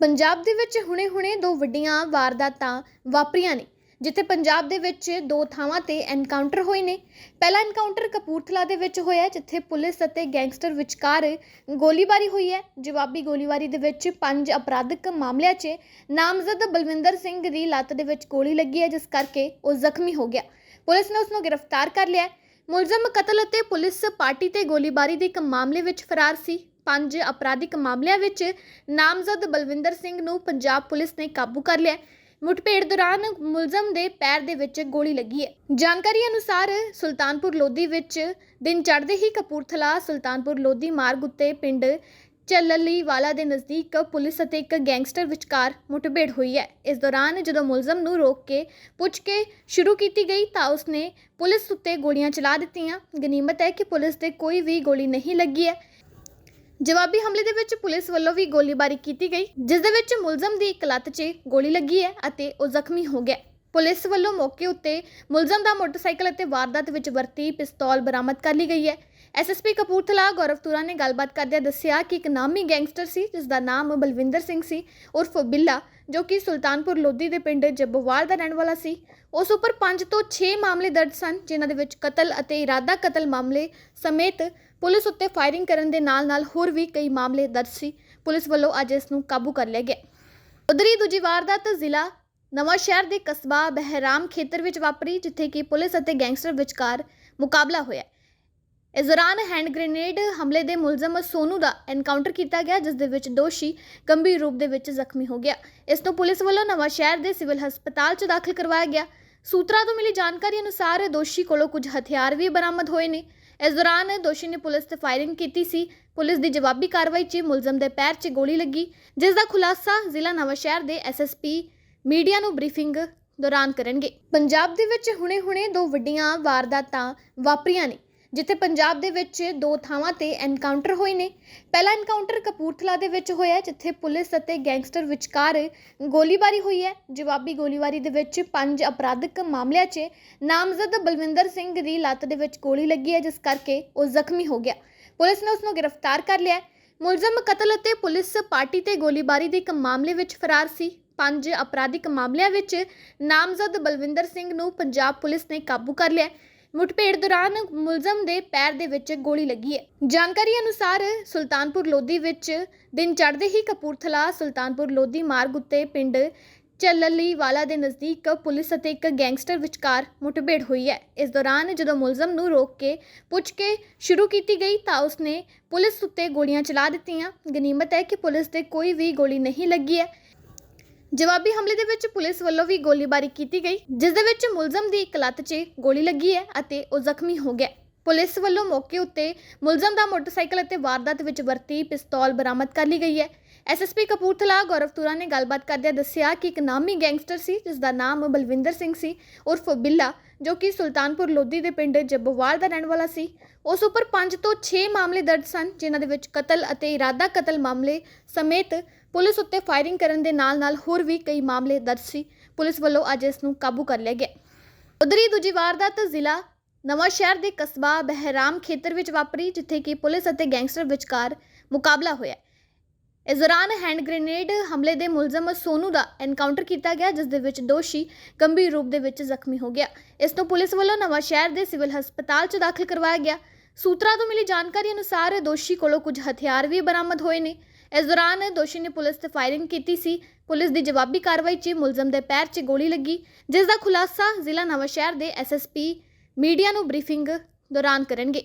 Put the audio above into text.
ਪੰਜਾਬ ਦੇ ਵਿੱਚ ਹੁਣੇ-ਹੁਣੇ ਦੋ ਵੱਡੀਆਂ ਵਾਰਦਾਤਾਂ ਵਾਪਰੀਆਂ ਨੇ, ਜਿੱਥੇ ਪੰਜਾਬ ਦੇ ਵਿੱਚ ਦੋ ਥਾਵਾਂ ਤੇ ਐਨਕਾਊਂਟਰ ਹੋਏ ਨੇ। ਪਹਿਲਾ ਐਨਕਾਊਂਟਰ ਕਪੂਰਥਲਾ ਦੇ ਵਿੱਚ ਹੋਇਆ, ਜਿੱਥੇ ਪੁਲਿਸ ਅਤੇ ਗੈਂਗਸਟਰ ਵਿਚਕਾਰ ਗੋਲੀਬਾਰੀ ਹੋਈ ਹੈ। ਜਵਾਬੀ ਗੋਲੀਬਾਰੀ ਦੇ ਵਿੱਚ ਪੰਜ ਅਪਰਾਧਿਕ ਮਾਮਲਿਆਂ 'ਚ ਨਾਮਜ਼ਦ ਬਲਵਿੰਦਰ ਸਿੰਘ ਦੀ ਲੱਤ ਦੇ ਵਿੱਚ ਗੋਲੀ ਲੱਗੀ ਹੈ, ਜਿਸ ਕਰਕੇ ਉਹ ਜ਼ਖਮੀ ਹੋ ਗਿਆ। ਪੁਲਿਸ ਨੇ ਉਸ ਨੂੰ ਗ੍ਰਿਫਤਾਰ ਕਰ ਲਿਆ ਮੁਲਜ਼ਮ ਕਤਲ ਅਤੇ ਪੁਲਿਸ ਪਾਰਟੀ ਤੇ ਗੋਲੀਬਾਰੀ ਦੇ ਇੱਕ ਮਾਮਲੇ ਵਿੱਚ ਫਰਾਰ ਸੀ। ਪੰਜ ਅਪਰਾਧਿਕ ਮਾਮਲਿਆਂ ਵਿੱਚ ਨਾਮਜ਼ਦ ਬਲਵਿੰਦਰ ਸਿੰਘ ਨੂੰ ਪੰਜਾਬ ਪੁਲਿਸ ਨੇ ਕਾਬੂ ਕਰ ਲਿਆ ਮੁੱਠਭੇੜ ਦੌਰਾਨ ਮੁਲਜ਼ਮ ਦੇ ਪੈਰ ਦੇ ਵਿੱਚ ਗੋਲੀ ਲੱਗੀ ਹੈ। ਜਾਣਕਾਰੀ ਅਨੁਸਾਰ ਸੁਲਤਾਨਪੁਰ ਲੋਧੀ ਵਿੱਚ ਦਿਨ ਚੜ੍ਹਦੇ ਹੀ ਕਪੂਰਥਲਾ ਸੁਲਤਾਨਪੁਰ ਲੋਧੀ ਮਾਰਗ ਉੱਤੇ ਪਿੰਡ ਚੱਲਲੀ ਵਾਲਾ ਦੇ ਨਜ਼ਦੀਕ ਪੁਲਿਸ ਅਤੇ ਇੱਕ ਗੈਂਗਸਟਰ ਵਿਚਕਾਰ ਮੁੱਠਭੇੜ ਹੋਈ ਹੈ। ਇਸ ਦੌਰਾਨ ਜਦੋਂ ਮੁਲਜ਼ਮ ਨੂੰ ਰੋਕ ਕੇ ਪੁੱਛ ਕੇ ਸ਼ੁਰੂ ਕੀਤੀ ਗਈ ਤਾਂ ਉਸਨੇ ਪੁਲਿਸ ਉੱਤੇ ਗੋਲੀਆਂ ਚਲਾ ਦਿੱਤੀਆਂ। ਗਨੀਮਤ ਹੈ ਕਿ ਪੁਲਿਸ ਤੇ ਕੋਈ ਵੀ ਗੋਲੀ ਨਹੀਂ ਲੱਗੀ ਹੈ। ਜਵਾਬੀ ਹਮਲੇ ਦੇ ਵਿੱਚ ਪੁਲਿਸ ਵੱਲੋਂ ਵੀ ਗੋਲੀਬਾਰੀ ਕੀਤੀ ਗਈ, ਜਿਸ ਦੇ ਵਿੱਚ ਮੁਲਜ਼ਮ ਦੀ ਇੱਕ ਲੱਤ 'ਚ ਗੋਲੀ ਲੱਗੀ ਹੈ ਅਤੇ ਉਹ ਜ਼ਖਮੀ ਹੋ ਗਿਆ। ਪੁਲਿਸ ਵੱਲੋਂ ਮੌਕੇ ਉੱਤੇ ਮੁਲਜ਼ਮ ਦਾ ਮੋਟਰਸਾਈਕਲ ਅਤੇ ਵਾਰਦਾਤ ਵਿੱਚ ਵਰਤੀ ਪਿਸਤੌਲ ਬਰਾਮਦ ਕਰ ਲਈ ਗਈ ਹੈ। ਐਸਐਸਪੀ ਕਪੂਰਥਲਾ, ਗੌਰਵ ਤੁਰਾ ਨੇ ਗੱਲਬਾਤ ਕਰਦਿਆਂ ਦੱਸਿਆ ਕਿ ਇੱਕ ਨਾਮੀ ਗੈਂਗਸਟਰ ਸੀ ਜਿਸ ਦਾ ਨਾਮ ਬਲਵਿੰਦਰ ਸਿੰਘ ਸੀ, ਉਰਫ ਬਿੱਲਾ। ਜੋ ਕਿ ਸੁਲਤਾਨਪੁਰ ਲੋਧੀ ਦੇ ਪਿੰਡ ਜੱਬੋਵਾਲ ਦਾ ਰਹਿਣ ਵਾਲਾ ਸੀ। ਉਸ ਉੱਪਰ 5 ਤੋਂ 6 ਮਾਮਲੇ ਦਰਜ ਸਨ, ਜਿਨ੍ਹਾਂ ਦੇ ਵਿੱਚ ਕਤਲ ਅਤੇ ਇਰਾਦਾ ਕਤਲ ਮਾਮਲੇ ਸਮੇਤ ਪੁਲਿਸ ਉੱਤੇ ਫਾਇਰਿੰਗ ਕਰਨ ਦੇ ਨਾਲ-ਨਾਲ ਹੋਰ ਵੀ ਕਈ ਮਾਮਲੇ ਦਰਜ ਸੀ। ਪੁਲਿਸ ਵੱਲੋਂ ਅੱਜ ਇਸ ਨੂੰ ਕਾਬੂ ਕਰ ਲਿਆ ਗਿਆ। ਉਧਰੀ ਦੂਜੀ ਵਾਰਦਾਤ ਜ਼ਿਲ੍ਹਾ ਨਵਾਂ ਸ਼ਹਿਰ ਦੇ ਕਸਬਾ ਬਹਿਰਾਮ ਖੇਤਰ ਵਿੱਚ ਵਾਪਰੀ, ਜਿੱਥੇ ਕਿ ਪੁਲਿਸ ਅਤੇ ਗੈਂਗਸਟਰ ਵਿਚਕਾਰ ਮੁਕਾਬਲਾ ਹੋਇਆ। ਇਸ ਦੌਰਾਨ ਹੈਂਡ ਗ੍ਰੇਨੇਡ ਹਮਲੇ ਦੇ ਮੁਲਜ਼ਮ ਸੋਨੂ ਦਾ ਐਨਕਾਊਂਟਰ ਕੀਤਾ ਗਿਆ, ਜਿਸ ਦੇ ਵਿੱਚ ਦੋਸ਼ੀ ਗੰਭੀਰ ਰੂਪ ਦੇ ਵਿੱਚ ਜ਼ਖਮੀ ਹੋ ਗਿਆ। ਇਸ ਨੂੰ ਪੁਲਿਸ ਵੱਲੋਂ ਨਵਾਂ ਸ਼ਹਿਰ ਦੇ ਸਿਵਲ ਹਸਪਤਾਲ 'ਚ ਦਾਖਲ ਕਰਵਾਇਆ ਗਿਆ। ਸੂਤਰਾਂ ਤੋਂ ਮਿਲੀ ਜਾਣਕਾਰੀ ਅਨੁਸਾਰ ਦੋਸ਼ੀ ਕੋਲੋਂ ਕੁਝ ਹਥਿਆਰ ਵੀ ਬਰਾਮਦ ਹੋਏ ਨੇ। ਇਸ ਦੌਰਾਨ ਦੋਸ਼ੀ ਨੇ ਪੁਲਿਸ ਤੇ ਫਾਇਰਿੰਗ ਕੀਤੀ ਸੀ। ਪੁਲਿਸ ਦੀ ਜਵਾਬੀ ਕਾਰਵਾਈ 'ਚ ਮੁਲਜ਼ਮ ਦੇ ਪੈਰ 'ਚ ਗੋਲੀ ਲੱਗੀ, ਜਿਸ ਦਾ ਖੁਲਾਸਾ ਜ਼ਿਲ੍ਹਾ ਨਵਾਂ ਸ਼ਹਿਰ ਦੇ ਐਸਐਸਪੀ ਮੀਡੀਆ ਨੂੰ ਬਰੀਫਿੰਗ ਦੌਰਾਨ ਕਰਨਗੇ। ਪੰਜਾਬ ਦੇ ਵਿੱਚ ਹੁਣੇ-ਹੁਣੇ ਦੋ ਵੱਡੀਆਂ ਵਾਰਦਾਤਾਂ ਵਾਪਰੀਆਂ ਨੇ। ਜਿੱਥੇ ਪੰਜਾਬ ਦੇ ਵਿੱਚ ਦੋ ਥਾਵਾਂ ਤੇ ਐਨਕਾਊਂਟਰ ਹੋਏ ਨੇ। ਪਹਿਲਾ ਐਨਕਾਊਂਟਰ ਕਪੂਰਥਲਾ ਦੇ ਵਿੱਚ ਹੋਇਆ ਜਿੱਥੇ ਪੁਲਿਸ ਅਤੇ ਗੈਂਗਸਟਰ ਵਿਚਕਾਰ ਗੋਲੀਬਾਰੀ ਹੋਈ ਹੈ। ਜਵਾਬੀ ਗੋਲੀਬਾਰੀ ਦੇ ਵਿੱਚ ਪੰਜ ਅਪਰਾਧਿਕ ਮਾਮਲਿਆਂ 'ਚ ਨਾਮਜ਼ਦ ਬਲਵਿੰਦਰ ਸਿੰਘ ਦੀ ਲੱਤ ਦੇ ਵਿੱਚ ਗੋਲੀ ਲੱਗੀ ਹੈ, ਜਿਸ ਕਰਕੇ ਉਹ ਜ਼ਖਮੀ ਹੋ ਗਿਆ। ਪੁਲਿਸ ਨੇ ਉਸ ਨੂੰ ਗ੍ਰਿਫਤਾਰ ਕਰ ਲਿਆ ਮੁਲਜ਼ਮ ਕਤਲ ਅਤੇ ਪੁਲਿਸ ਪਾਰਟੀ ਤੇ ਗੋਲੀਬਾਰੀ ਦੇ ਇੱਕ ਮਾਮਲੇ ਵਿੱਚ ਫਰਾਰ ਸੀ। ਪੰਜ ਅਪਰਾਧਿਕ ਮਾਮਲਿਆਂ ਵਿੱਚ ਨਾਮਜ਼ਦ ਬਲਵਿੰਦਰ ਸਿੰਘ ਨੂੰ ਪੰਜਾਬ ਪੁਲਿਸ ਨੇ ਕਾਬੂ ਕਰ ਲਿਆ ਮੁੱਠਭੇੜ ਦੌਰਾਨ ਮੁਲਜ਼ਮ ਦੇ ਪੈਰ ਦੇ ਵਿੱਚ ਗੋਲੀ ਲੱਗੀ ਹੈ। ਜਾਣਕਾਰੀ ਅਨੁਸਾਰ ਸੁਲਤਾਨਪੁਰ ਲੋਧੀ ਵਿੱਚ ਦਿਨ ਚੜ੍ਹਦੇ ਹੀ ਕਪੂਰਥਲਾ ਸੁਲਤਾਨਪੁਰ ਲੋਧੀ ਮਾਰਗ ਉੱਤੇ ਪਿੰਡ ਚੱਲਲੀ ਵਾਲਾ ਦੇ ਨਜ਼ਦੀਕ ਪੁਲਿਸ ਅਤੇ ਇੱਕ ਗੈਂਗਸਟਰ ਵਿਚਕਾਰ ਮੁੱਠਭੇੜ ਹੋਈ ਹੈ। ਇਸ ਦੌਰਾਨ ਜਦੋਂ ਮੁਲਜ਼ਮ ਨੂੰ ਰੋਕ ਕੇ ਪੁੱਛ ਕੇ ਸ਼ੁਰੂ ਕੀਤੀ ਗਈ ਤਾਂ ਉਸਨੇ ਪੁਲਿਸ ਉੱਤੇ ਗੋਲੀਆਂ ਚਲਾ ਦਿੱਤੀਆਂ। ਗਨੀਮਤ ਹੈ ਕਿ ਪੁਲਿਸ ਤੇ ਕੋਈ ਵੀ ਗੋਲੀ ਨਹੀਂ ਲੱਗੀ ਹੈ। ਜਵਾਬੀ ਹਮਲੇ ਦੇ ਵਿੱਚ ਪੁਲਿਸ ਵੱਲੋਂ ਵੀ ਗੋਲੀਬਾਰੀ ਕੀਤੀ ਗਈ, ਜਿਸ ਦੇ ਵਿੱਚ ਮੁਲਜ਼ਮ ਦੀ ਇੱਕ ਲੱਤ 'ਚ ਗੋਲੀ ਲੱਗੀ ਹੈ ਅਤੇ ਉਹ ਜ਼ਖਮੀ ਹੋ ਗਿਆ। ਪੁਲਿਸ ਵੱਲੋਂ ਮੌਕੇ ਉੱਤੇ ਮੁਲਜ਼ਮ ਦਾ ਮੋਟਰਸਾਈਕਲ ਅਤੇ ਵਾਰਦਾਤ ਵਿੱਚ ਵਰਤੀ ਪਿਸਤੌਲ ਬਰਾਮਦ ਕਰ ਲਈ ਗਈ ਹੈ। ਐਸਐਸਪੀ ਕਪੂਰਥਲਾ, ਗੌਰਵ ਤੁਰਾ ਨੇ ਗੱਲਬਾਤ ਕਰਦਿਆਂ ਦੱਸਿਆ ਕਿ ਇੱਕ ਨਾਮੀ ਗੈਂਗਸਟਰ ਸੀ ਜਿਸ ਦਾ ਨਾਮ ਬਲਵਿੰਦਰ ਸਿੰਘ ਸੀ, ਉਰਫ ਬਿੱਲਾ। ਜੋ ਕਿ ਸੁਲਤਾਨਪੁਰ ਲੋਧੀ ਦੇ ਪਿੰਡ ਜੱਬੋਵਾਲ ਦਾ ਰਹਿਣ ਵਾਲਾ ਸੀ, ਉਸ ਉੱਪਰ 5 ਤੋਂ 6 ਮਾਮਲੇ ਦਰਜ ਸਨ, ਜਿਨ੍ਹਾਂ ਦੇ ਵਿੱਚ ਕਤਲ ਅਤੇ ਇਰਾਦਾ ਕਤਲ ਮਾਮਲੇ ਸਮੇਤ ਪੁਲਿਸ ਉੱਤੇ ਫਾਇਰਿੰਗ ਕਰਨ ਦੇ ਨਾਲ-ਨਾਲ ਹੋਰ ਵੀ ਕਈ ਮਾਮਲੇ ਦਰਜ ਸੀ। ਪੁਲਿਸ ਵੱਲੋਂ ਅੱਜ ਇਸ ਨੂੰ ਕਾਬੂ ਕਰ ਲਿਆ ਗਿਆ। ਉਧਰੀ ਦੂਜੀ ਵਾਰਦਾਤ ਜ਼ਿਲ੍ਹਾ ਨਵਾਂ ਸ਼ਹਿਰ ਦੇ ਕਸਬਾ ਬਹਿਰਾਮ ਖੇਤਰ ਵਿੱਚ ਵਾਪਰੀ, ਜਿੱਥੇ ਕਿ ਪੁਲਿਸ ਅਤੇ ਗੈਂਗਸਟਰ ਵਿਚਕਾਰ ਮੁਕਾਬਲਾ ਹੋਇਆ। ਇਸ ਦੌਰਾਨ ਹੈਂਡ ਗ੍ਰੇਨੇਡ ਹਮਲੇ ਦੇ ਮੁਲਜ਼ਮ ਸੋਨੂ ਦਾ ਐਨਕਾਊਂਟਰ ਕੀਤਾ ਗਿਆ, ਜਿਸ ਦੇ ਵਿੱਚ ਦੋਸ਼ੀ ਗੰਭੀਰ ਰੂਪ ਦੇ ਵਿੱਚ ਜ਼ਖਮੀ ਹੋ ਗਿਆ। ਇਸ ਨੂੰ ਪੁਲਿਸ ਵੱਲੋਂ ਨਵਾਂ ਸ਼ਹਿਰ ਦੇ ਸਿਵਲ ਹਸਪਤਾਲ 'ਚ ਦਾਖਲ ਕਰਵਾਇਆ ਗਿਆ। ਸੂਤਰਾਂ ਤੋਂ ਮਿਲੀ ਜਾਣਕਾਰੀ ਅਨੁਸਾਰ ਦੋਸ਼ੀ ਕੋਲੋਂ ਕੁਝ ਹਥਿਆਰ ਵੀ ਬਰਾਮਦ ਹੋਏ ਨੇ। ਇਸ ਦੌਰਾਨ ਦੋਸ਼ੀ ਨੇ ਪੁਲਿਸ ਤੇ ਫਾਇਰਿੰਗ ਕੀਤੀ ਸੀ। ਪੁਲਿਸ ਦੀ ਜਵਾਬੀ ਕਾਰਵਾਈ 'ਚ ਮੁਲਜ਼ਮ ਦੇ ਪੈਰ 'ਚ ਗੋਲੀ ਲੱਗੀ, ਜਿਸ ਦਾ ਖੁਲਾਸਾ ਜ਼ਿਲ੍ਹਾ ਨਵਾਂ ਸ਼ਹਿਰ ਦੇ ਐਸਐਸਪੀ ਮੀਡੀਆ ਨੂੰ ਬਰੀਫਿੰਗ ਦੌਰਾਨ ਕਰਨਗੇ।